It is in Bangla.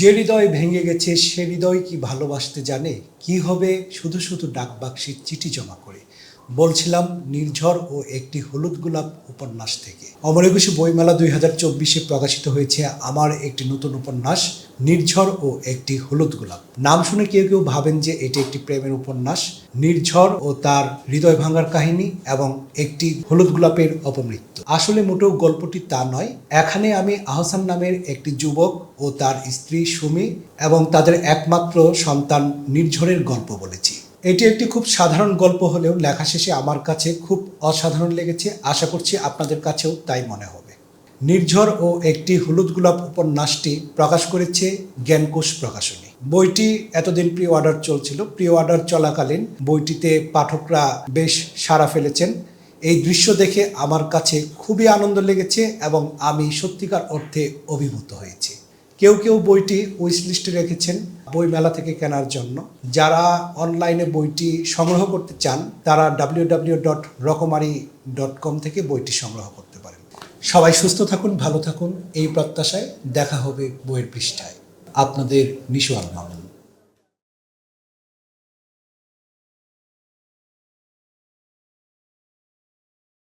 যে হৃদয় ভেঙে গেছে, সে হৃদয় কি ভালোবাসতে জানে? কি হবে? শুধু শুধু ডাকবাক্সে চিঠি জমা করে। বলছিলাম, নির্ঝর ও একটি হলুদ গোলাপ উপন্যাস থেকে। অমর একুশে বইমেলা দুই হাজার চব্বিশে প্রকাশিত হয়েছে আমার একটি নতুন উপন্যাস, নির্ঝর ও একটি হলুদ গোলাপ। নাম শুনে কেউ কেউ ভাবেন যে এটি একটি প্রেমের উপন্যাস, নির্ঝর ও তার হৃদয় ভাঙার কাহিনী এবং একটি হলুদ গোলাপের অপমৃত্যু। আসলে মোটেও গল্পটি তা নয়, এখানে আমি আহসান নামের একটি যুবক ও তার স্ত্রী সুমি এবং তাদের একমাত্র সন্তান নির্ঝরের গল্প বলেছি। এটি একটি খুব সাধারণ গল্প হলেও লেখা শেষে আমার কাছে খুব অসাধারণ লেগেছে। আশা করছি আপনাদের কাছেও তাই মনে হবে। নির্ঝর ও একটি হলুদ গোলাপ উপন্যাসটি প্রকাশ করেছে জ্ঞানকোষ প্রকাশনী। বইটি এতদিন প্রি অর্ডার চলছিল। প্রি অর্ডার চলাকালীন বইটিতে পাঠকরা বেশ সাড়া ফেলেছেন। এই দৃশ্য দেখে আমার কাছে খুবই আনন্দ লেগেছে এবং আমি সত্যিকার অর্থে অভিভূত হয়েছি। কেউ কেউ বইটি উইশ লিস্টে রেখেছেন। বই মেলা থেকে কেনার জন্য। যারা অনলাইনে বইটি সংগ্রহ করতে চান, তারা W W dot Rokomari dot com থেকে বইটি সংগ্রহ করতে পারেন। সবাই সুস্থ থাকুন, ভালো থাকুন। এই প্রত্যাশায় দেখা হবে বইয়ের পৃষ্ঠায়। আপনাদের নিশু আলমাম